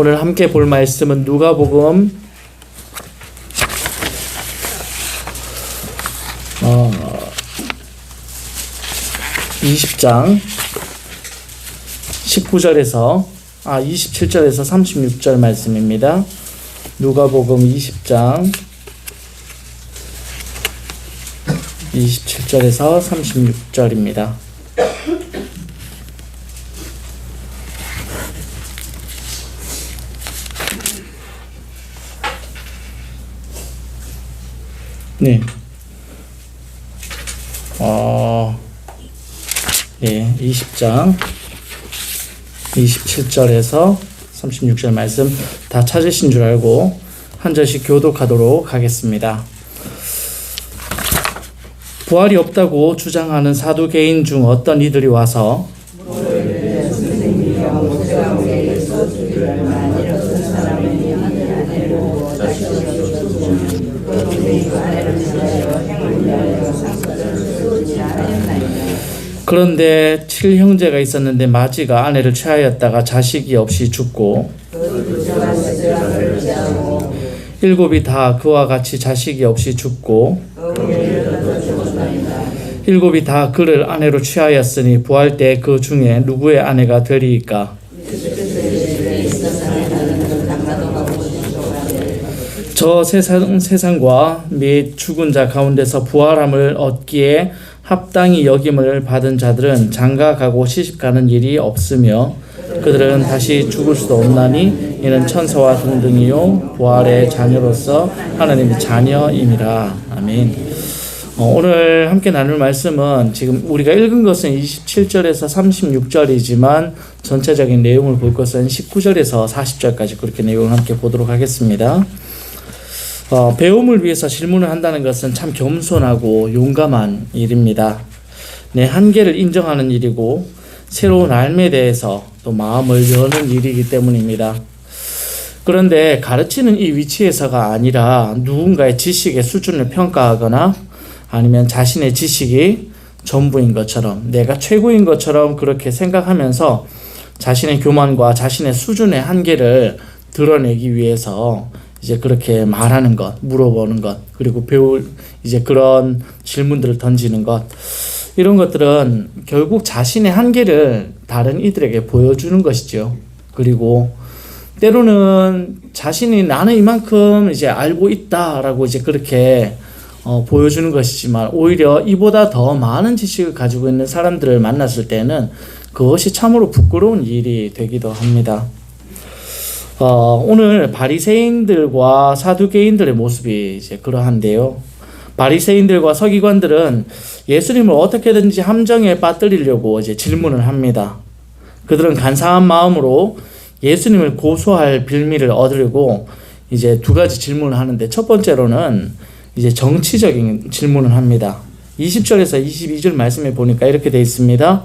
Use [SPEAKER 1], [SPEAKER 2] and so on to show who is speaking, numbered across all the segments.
[SPEAKER 1] 오늘 함께 볼 말씀은 누가복음 어, 20장 19절에서 아 27절에서 36절 말씀입니다. 누가복음 20장 27절에서 36절입니다. 네. 어, 네, 20장 27절에서 36절 말씀 다 찾으신 줄 알고 한 절씩 교독하도록 하겠습니다. 부활이 없다고 주장하는 사두개인 중 어떤 이들이 와서 그런데 칠 형제가 있었는데 마지가 아내를 취하였다가 자식이 없이 죽고 일곱이 다 그와 같이 자식이 없이 죽고 일곱이 다 그를 아내로 취하였으니 부활 때 그 중에 누구의 아내가 되리이까? 저 세상 세상과 및 죽은 자 가운데서 부활함을 얻기에 합당히 여김을 받은 자들은 장가 가고 시집 가는 일이 없으며 그들은 다시 죽을 수도 없나니 이는 천사와 동등이요 부활의 자녀로서 하나님의 자녀임이라 아멘. 어, 오늘 함께 나눌 말씀은 지금 우리가 읽은 것은 27절에서 36절이지만 전체적인 내용을 볼 것은 19절에서 40절까지 그렇게 내용을 함께 보도록 하겠습니다. 어, 배움을 위해서 질문을 한다는 것은 참 겸손하고 용감한 일입니다. 내 한계를 인정하는 일이고 새로운 삶에 대해서 또 마음을 여는 일이기 때문입니다. 그런데 가르치는 이 위치에서가 아니라 누군가의 지식의 수준을 평가하거나 아니면 자신의 지식이 전부인 것처럼 내가 최고인 것처럼 그렇게 생각하면서 자신의 교만과 자신의 수준의 한계를 드러내기 위해서 이제 그렇게 말하는 것, 물어보는 것, 그리고 배울 이제 그런 질문들을 던지는 것 이런 것들은 결국 자신의 한계를 다른 이들에게 보여주는 것이죠. 그리고 때로는 자신이 나는 이만큼 이제 알고 있다라고 이제 그렇게 어, 보여주는 것이지만 오히려 이보다 더 많은 지식을 가지고 있는 사람들을 만났을 때는 그것이 참으로 부끄러운 일이 되기도 합니다. 어, 오늘 바리새인들과 사두개인들의 모습이 이제 그러한데요. 바리새인들과 서기관들은 예수님을 어떻게든지 함정에 빠뜨리려고 이제 질문을 합니다. 그들은 간사한 마음으로 예수님을 고소할 빌미를 얻으려고 이제 두 가지 질문을 하는데 첫 번째로는 이제 정치적인 질문을 합니다. 20절에서 22절 말씀에 보니까 이렇게 되어 있습니다.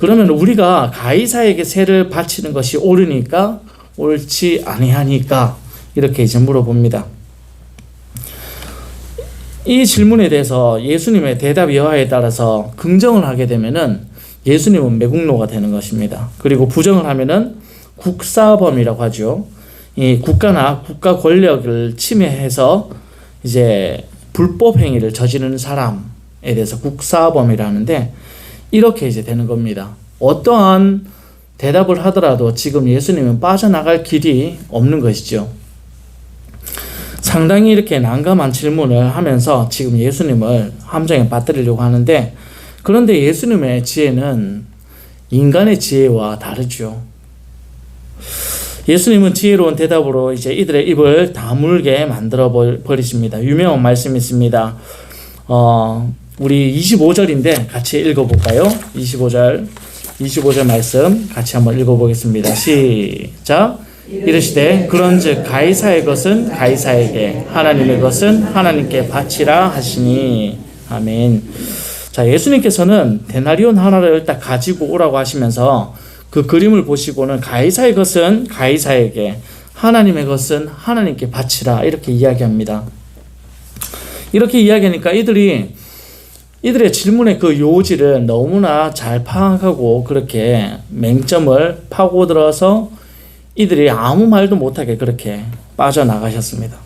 [SPEAKER 1] 그러면 우리가 가이사에게 세를 바치는 것이 옳으니까 옳지 아니하니까 이렇게 이제 물어봅니다. 이 질문에 대해서 예수님의 대답 여하에 따라서 긍정을 하게 되면은 예수님은 매국노가 되는 것입니다. 그리고 부정을 하면은 국사범이라고 하죠. 이 국가나 국가 권력을 침해해서 이제 불법 행위를 저지르는 사람에 대해서 국사범이라는데 이렇게 이제 되는 겁니다. 어떠한 대답을 하더라도 지금 예수님은 빠져나갈 길이 없는 것이죠. 상당히 이렇게 난감한 질문을 하면서 지금 예수님을 함정에 빠뜨리려고 하는데 그런데 예수님의 지혜는 인간의 지혜와 다르죠. 예수님은 지혜로운 대답으로 이제 이들의 입을 다물게 만들어 버리십니다. 유명한 말씀이 있습니다. 어, 우리 25절인데 같이 읽어볼까요? 25절, 25절 말씀 같이 한번 읽어보겠습니다. 시작. 이르시되 그런즉 가이사의 것은 가이사에게 하나님의 것은 하나님께 바치라 하시니 아멘. 자 예수님께서는 데나리온 하나를 딱 가지고 오라고 하시면서 그 그림을 보시고는 가이사의 것은 가이사에게 하나님의 것은 하나님께 바치라 이렇게 이야기합니다. 이렇게 이야기하니까 이들이 이들의 질문의 그 요지를 너무나 잘 파악하고 그렇게 맹점을 파고들어서 이들이 아무 말도 못하게 그렇게 빠져나가셨습니다.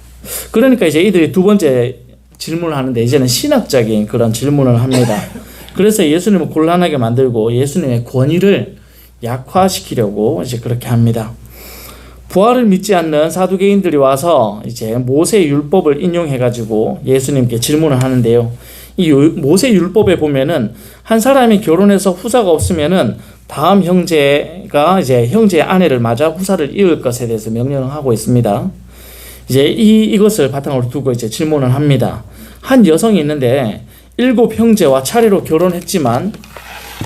[SPEAKER 1] 그러니까 이제 이들이 두 번째 질문을 하는데 이제는 신학적인 그런 질문을 합니다. 그래서 예수님을 곤란하게 만들고 예수님의 권위를 약화시키려고 이제 그렇게 합니다. 부활을 믿지 않는 사두개인들이 와서 이제 모세 율법을 인용해 가지고 예수님께 질문을 하는데요. 이 모세 율법에 보면은 한 사람이 결혼해서 후사가 없으면은 다음 형제가 이제 형제의 아내를 맞아 후사를 이을 것에 대해서 명령을 하고 있습니다. 이제 이 이것을 바탕으로 두고 이제 질문을 합니다. 한 여성이 있는데 일곱 형제와 차례로 결혼했지만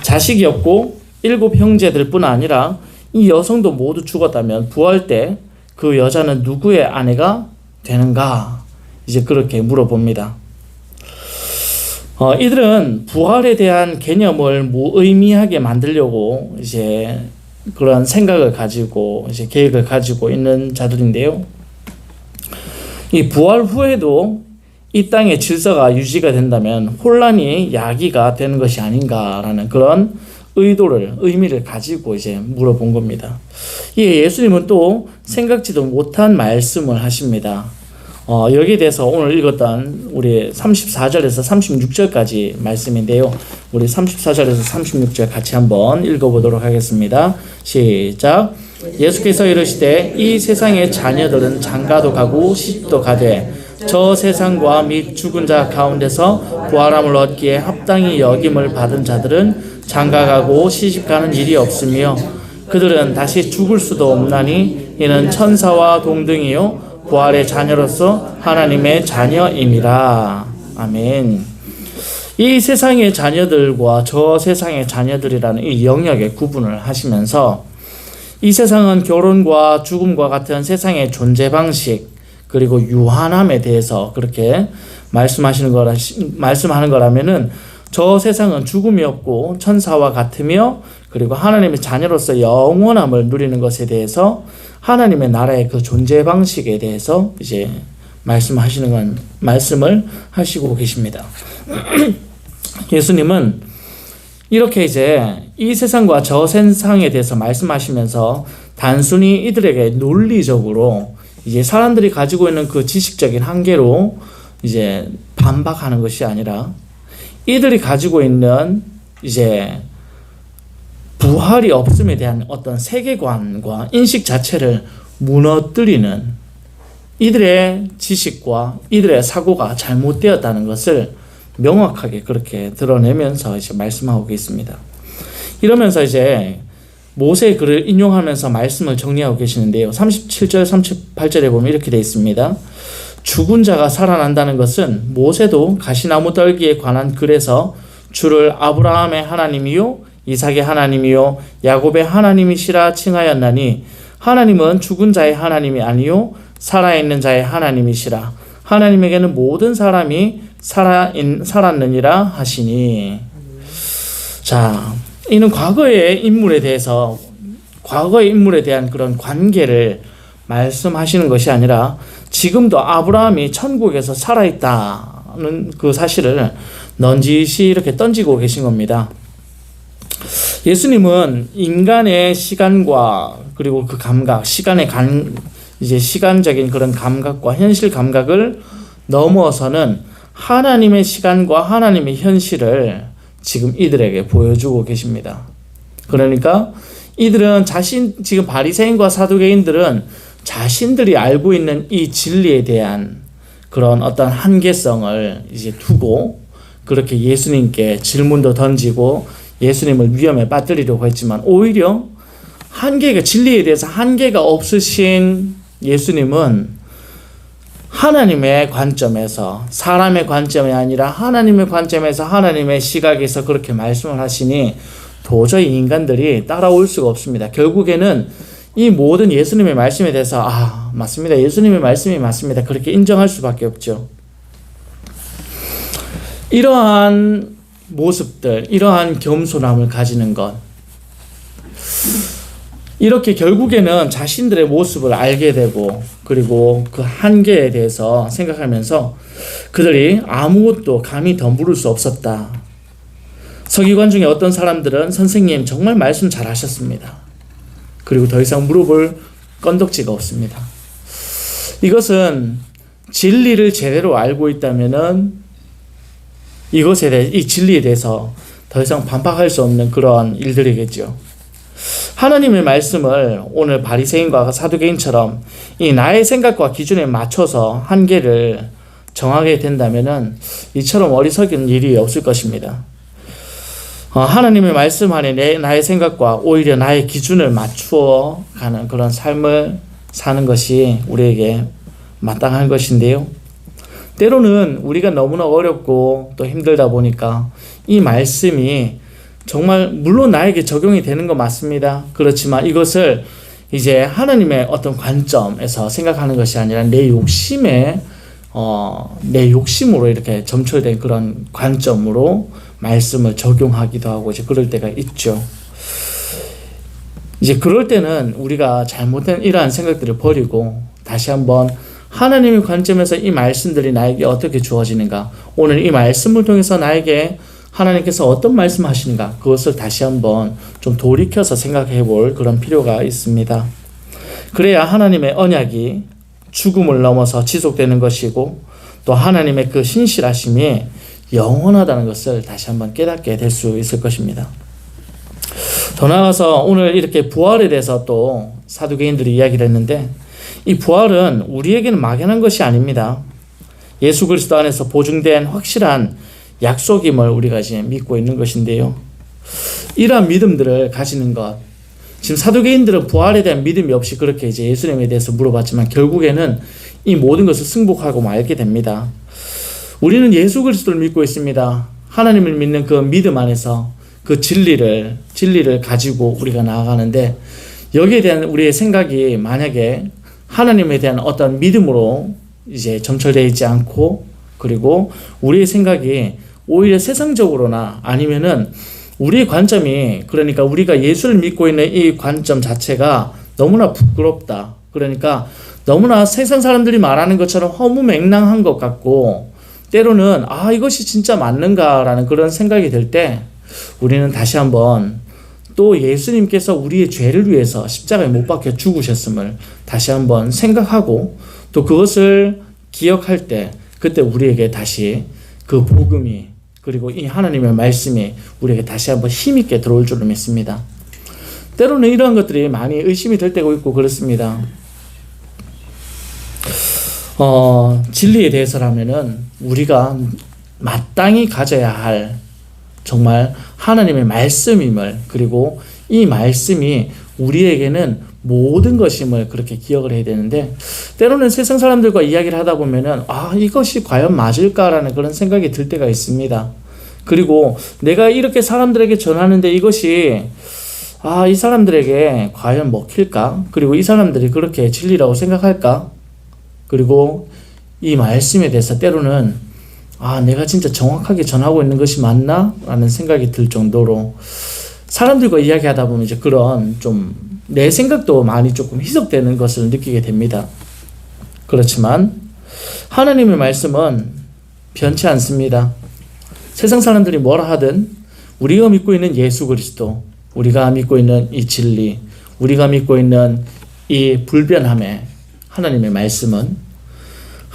[SPEAKER 1] 자식이 없고 일곱 형제들뿐 아니라 이 여성도 모두 죽었다면 부활 때 그 여자는 누구의 아내가 되는가? 이제 그렇게 물어봅니다. 어, 이들은 부활에 대한 개념을 무의미하게 만들려고 이제 그런 생각을 가지고 이제 계획을 가지고 있는 자들인데요. 이 부활 후에도 이 땅의 질서가 유지가 된다면 혼란이 야기가 되는 것이 아닌가라는 그런 의도를 의미를 가지고 이제 물어본 겁니다. 예, 예수님은 또 생각지도 못한 말씀을 하십니다. 어, 여기에 대해서 오늘 읽었던 우리 34절에서 36절까지 말씀인데요. 우리 34절에서 36절 같이 한번 읽어보도록 하겠습니다. 시작. 예수께서 이르시되 이 세상의 자녀들은 장가도 가고 시집도 가되 저 세상과 및 죽은 자 가운데서 부활함을 얻기에 합당히 여김을 받은 자들은 장가가고 시집가는 일이 없으며 그들은 다시 죽을 수도 없나니 이는 천사와 동등이요 부활의 자녀로서 하나님의 자녀임이라. 아멘. 이 세상의 자녀들과 저 세상의 자녀들이라는 이 영역의 구분을 하시면서 이 세상은 결혼과 죽음과 같은 세상의 존재 방식 그리고 유한함에 대해서 그렇게 말씀하시는 거라 말씀하는 거라면은 저 세상은 죽음이 없고 천사와 같으며 그리고 하나님의 자녀로서 영원함을 누리는 것에 대해서 하나님의 나라의 그 존재 방식에 대해서 이제 말씀하시는 건 말씀을 하시고 계십니다. 예수님은 이렇게 이제 이 세상과 저 세상에 대해서 말씀하시면서 단순히 이들에게 논리적으로 이제 사람들이 가지고 있는 그 지식적인 한계로 이제 반박하는 것이 아니라 이들이 가지고 있는 이제 부활이 없음에 대한 어떤 세계관과 인식 자체를 무너뜨리는 이들의 지식과 이들의 사고가 잘못되었다는 것을 명확하게 그렇게 드러내면서 이제 말씀하고 계십니다. 이러면서 이제 모세의 글을 인용하면서 말씀을 정리하고 계시는데요. 37절, 38절에 보면 이렇게 되어 있습니다. 죽은 자가 살아난다는 것은 모세도 가시나무 떨기에 관한 글에서 주를 아브라함의 하나님이요 이삭의 하나님이요 야곱의 하나님이시라 칭하였나니 하나님은 죽은 자의 하나님이 아니요 살아있는 자의 하나님이시라 하나님에게는 모든 사람이 살아 살았느니라 하시니 자 이는 과거의 인물에 대해서 과거의 인물에 대한 그런 관계를 말씀하시는 것이 아니라 지금도 아브라함이 천국에서 살아있다는 그 사실을 넌지시 이렇게 던지고 계신 겁니다. 예수님은 인간의 시간과 그리고 그 감각, 시간의 간, 이제 시간적인 그런 감각과 현실 감각을 넘어서는 하나님의 시간과 하나님의 현실을 지금 이들에게 보여주고 계십니다. 그러니까 이들은 자신 지금 바리새인과 사두개인들은 자신들이 알고 있는 이 진리에 대한 그런 어떤 한계성을 이제 두고 그렇게 예수님께 질문도 던지고 예수님을 위험에 빠뜨리려고 했지만 오히려 한계가 진리에 대해서 한계가 없으신 예수님은 하나님의 관점에서 사람의 관점이 아니라 하나님의 관점에서 하나님의 시각에서 그렇게 말씀을 하시니 도저히 인간들이 따라올 수가 없습니다. 결국에는 이 모든 예수님의 말씀에 대해서 아 맞습니다 예수님의 말씀이 맞습니다 그렇게 인정할 수밖에 없죠. 이러한 모습들, 이러한 겸손함을 가지는 것, 이렇게 결국에는 자신들의 모습을 알게 되고, 그리고 그 한계에 대해서 생각하면서 그들이 아무것도 감히 덤부를 수 없었다. 서기관 중에 어떤 사람들은 선생님 정말 말씀 잘 하셨습니다. 그리고 더 이상 물어볼 건덕지가 없습니다. 이것은 진리를 제대로 알고 있다면은 이것에 대해 이 진리에 대해서 더 이상 반박할 수 없는 그러한 일들이겠죠. 하나님의 말씀을 오늘 바리새인과 사두개인처럼 이 나의 생각과 기준에 맞춰서 한계를 정하게 된다면은 이처럼 어리석은 일이 없을 것입니다. 어, 하나님의 말씀 안에 내, 나의 생각과 오히려 나의 기준을 맞추어 가는 그런 삶을 사는 것이 우리에게 마땅한 것인데요. 때로는 우리가 너무나 어렵고 또 힘들다 보니까 이 말씀이 정말 물론 나에게 적용이 되는 거 맞습니다. 그렇지만 이것을 이제 하나님의 어떤 관점에서 생각하는 것이 아니라 내 욕심에 어, 내 욕심으로 이렇게 점철된 그런 관점으로 말씀을 적용하기도 하고 이제 그럴 때가 있죠. 이제 그럴 때는 우리가 잘못된 이러한 생각들을 버리고 다시 한번 하나님의 관점에서 이 말씀들이 나에게 어떻게 주어지는가? 오늘 이 말씀을 통해서 나에게 하나님께서 어떤 말씀 하시는가? 그것을 다시 한번 좀 돌이켜서 생각해 볼 그런 필요가 있습니다. 그래야 하나님의 언약이 죽음을 넘어서 지속되는 것이고 또 하나님의 그 신실하심이 영원하다는 것을 다시 한번 깨닫게 될 수 있을 것입니다. 더 나아가서 오늘 이렇게 부활에 대해서 또 사두개인들이 이야기를 했는데 이 부활은 우리에게는 막연한 것이 아닙니다. 예수 그리스도 안에서 보증된 확실한 약속임을 우리가 이제 믿고 있는 것인데요. 이러한 믿음들을 가지는 것. 지금 사두개인들은 부활에 대한 믿음이 없이 그렇게 이제 예수님에 대해서 물어봤지만 결국에는 이 모든 것을 승복하고 말게 됩니다. 우리는 예수 그리스도를 믿고 있습니다. 하나님을 믿는 그 믿음 안에서 그 진리를 진리를 가지고 우리가 나아가는데 여기에 대한 우리의 생각이 만약에 하나님에 대한 어떤 믿음으로 이제 점철되어 있지 않고 그리고 우리의 생각이 오히려 세상적으로나 아니면은 우리의 관점이 그러니까 우리가 예수를 믿고 있는 이 관점 자체가 너무나 부끄럽다. 그러니까 너무나 세상 사람들이 말하는 것처럼 허무맹랑한 것 같고 때로는 아 이것이 진짜 맞는가라는 그런 생각이 들 때 우리는 다시 한번 또 예수님께서 우리의 죄를 위해서 십자가에 못 박혀 죽으셨음을 다시 한번 생각하고 또 그것을 기억할 때 그때 우리에게 다시 그 복음이 그리고 이 하나님의 말씀이 우리에게 다시 한번 힘있게 들어올 줄을 믿습니다. 때로는 이러한 것들이 많이 의심이 될 때가 있고 그렇습니다. 어, 진리에 대해서라면은 우리가 마땅히 가져야 할 정말 하나님의 말씀임을 그리고 이 말씀이 우리에게는 모든 것임을 그렇게 기억을 해야 되는데 때로는 세상 사람들과 이야기를 하다 보면은 아 이것이 과연 맞을까라는 그런 생각이 들 때가 있습니다. 그리고 내가 이렇게 사람들에게 전하는데 이것이 아 이 사람들에게 과연 먹힐까? 그리고 이 사람들이 그렇게 진리라고 생각할까? 그리고 이 말씀에 대해서 때로는 아, 내가 진짜 정확하게 전하고 있는 것이 맞나? 라는 생각이 들 정도로 사람들과 이야기하다 보면 이제 그런 좀 내 생각도 많이 조금 희석되는 것을 느끼게 됩니다. 그렇지만 하나님의 말씀은 변치 않습니다. 세상 사람들이 뭐라 하든 우리가 믿고 있는 예수 그리스도, 우리가 믿고 있는 이 진리, 우리가 믿고 있는 이 불변함의 하나님의 말씀은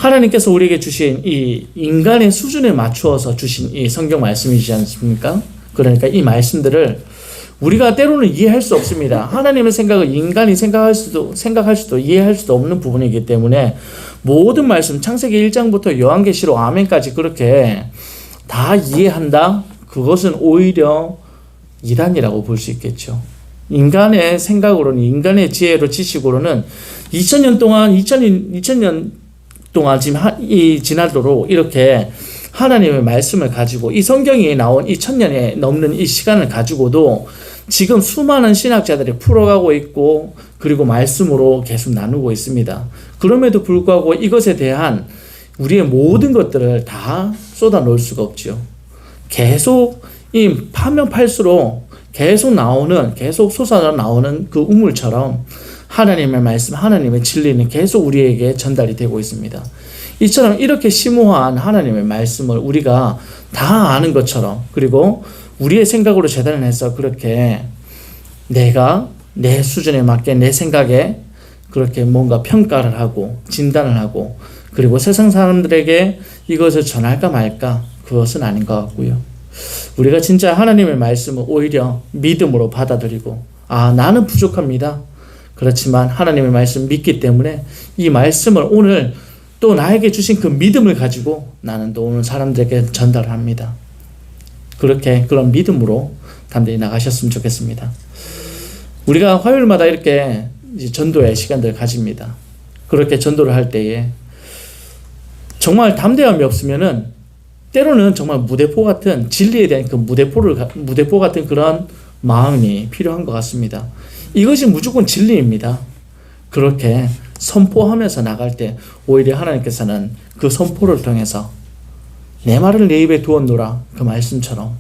[SPEAKER 1] 하나님께서 우리에게 주신 이 인간의 수준에 맞추어서 주신 이 성경 말씀이지 않습니까? 그러니까 이 말씀들을 우리가 때로는 이해할 수 없습니다. 하나님의 생각을 인간이 생각할 수도 생각할 수도 이해할 수도 없는 부분이기 때문에 모든 말씀 창세기 1장부터 요한계시록 아멘까지 그렇게 다 이해한다. 그것은 오히려 이단이라고 볼 수 있겠죠. 인간의 생각으로는 인간의 지혜로 지식으로는 2000년 동안 2000년 2000년 동안 지금 이 지나도록 이렇게 하나님의 말씀을 가지고 이 성경이 나온 이 천년에 넘는 이 시간을 가지고도 지금 수많은 신학자들이 풀어가고 있고 그리고 말씀으로 계속 나누고 있습니다. 그럼에도 불구하고 이것에 대한 우리의 모든 것들을 다 쏟아 놓을 수가 없지요. 계속 이 파면 팔수록 계속 나오는 계속 솟아 나오는 그 우물처럼 하나님의 말씀, 하나님의 진리는 계속 우리에게 전달이 되고 있습니다. 이처럼 이렇게 심오한 하나님의 말씀을 우리가 다 아는 것처럼 그리고 우리의 생각으로 재단을 해서 그렇게 내가 내 수준에 맞게 내 생각에 그렇게 뭔가 평가를 하고 진단을 하고 그리고 세상 사람들에게 이것을 전할까 말까 그것은 아닌 것 같고요. 우리가 진짜 하나님의 말씀을 오히려 믿음으로 받아들이고 아 나는 부족합니다. 그렇지만 하나님의 말씀 믿기 때문에 이 말씀을 오늘 또 나에게 주신 그 믿음을 가지고 나는 또 오늘 사람들에게 전달합니다. 그렇게 그런 믿음으로 담대히 나가셨으면 좋겠습니다. 우리가 화요일마다 이렇게 전도의 시간들을 가집니다. 그렇게 전도를 할 때에 정말 담대함이 없으면은 때로는 정말 무대포 같은 진리에 대한 그 무대포를 가- 무대포 같은 그런 마음이 필요한 것 같습니다. 이것이 무조건 진리입니다. 그렇게 선포하면서 나갈 때 오히려 하나님께서는 그 선포를 통해서 내 말을 내 입에 두었노라 그 말씀처럼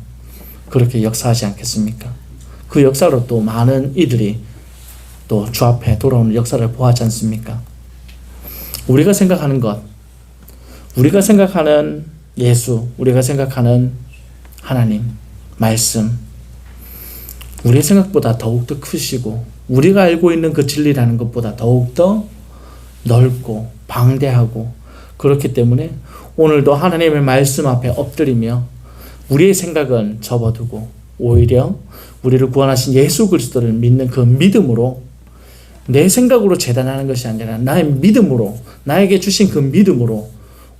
[SPEAKER 1] 그렇게 역사하지 않겠습니까? 그 역사로 또 많은 이들이 또 주 앞에 돌아오는 역사를 보았지 않습니까? 우리가 생각하는 것, 우리가 생각하는 예수, 우리가 생각하는 하나님, 말씀, 우리의 생각보다 더욱더 크시고, 우리가 알고 있는 그 진리라는 것보다 더욱더 넓고, 방대하고, 그렇기 때문에 오늘도 하나님의 말씀 앞에 엎드리며, 우리의 생각은 접어두고, 오히려 우리를 구원하신 예수 그리스도를 믿는 그 믿음으로 내 생각으로 재단하는 것이 아니라 나의 믿음으로 나에게 주신 그 믿음으로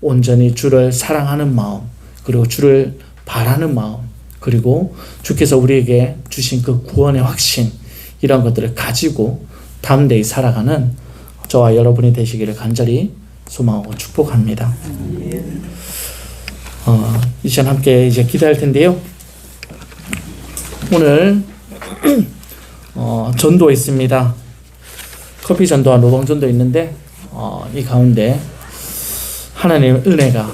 [SPEAKER 1] 온전히 주를 사랑하는 마음 그리고 주를 바라는 마음 그리고 주께서 우리에게 주신 그 구원의 확신 이런 것들을 가지고 담대히 살아가는 저와 여러분이 되시기를 간절히 소망하고 축복합니다. 어, 이 시간 함께 이제 기도할 텐데요. 오늘 어, 전도 있습니다. 커피 전도와 노동 전도 있는데 어, 이 가운데 하나님의 은혜가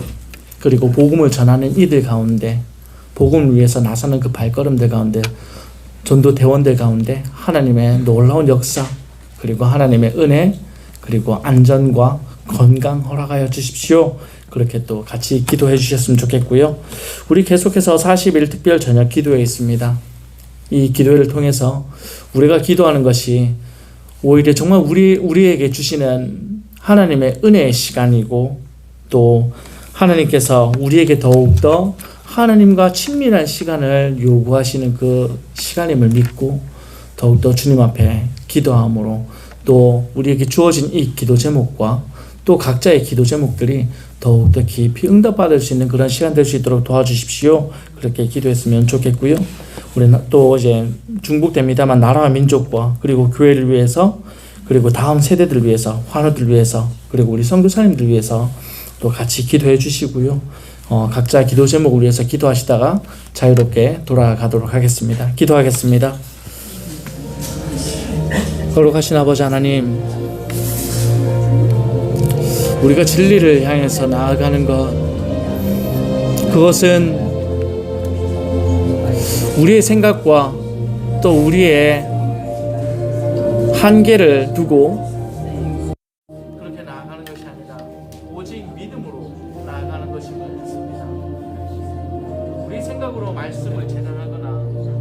[SPEAKER 1] 그리고 복음을 전하는 이들 가운데 복음을 위해서 나서는 그 발걸음들 가운데 전도 대원들 가운데 하나님의 놀라운 역사 그리고 하나님의 은혜 그리고 안전과 건강 허락하여 주십시오. 그렇게 또 같이 기도해 주셨으면 좋겠고요. 우리 계속해서 40일 특별 저녁 기도회 있습니다. 이 기도회를 통해서 우리가 기도하는 것이 오히려 정말 우리 우리에게 주시는 하나님의 은혜의 시간이고 또 하나님께서 우리에게 더욱 더 하나님과 친밀한 시간을 요구하시는 그 시간임을 믿고 더욱더 주님 앞에 기도함으로 또 우리에게 주어진 이 기도 제목과 또 각자의 기도 제목들이 더욱더 깊이 응답받을 수 있는 그런 시간 될 수 있도록 도와주십시오. 그렇게 기도했으면 좋겠고요. 우리는 또 이제 중복됩니다만 나라와 민족과 그리고 교회를 위해서 그리고 다음 세대들을 위해서 환우들 위해서 그리고 우리 선교사님들 위해서 또 같이 기도해 주시고요. 어, 각자 기도 제목을 위해서 기도하시다가 자유롭게 돌아가도록 하겠습니다. 기도하겠습니다. 거룩하신 아버지 하나님, 우리가 진리를 향해서 나아가는 것, 그것은 우리의 생각과 또 우리의 한계를 두고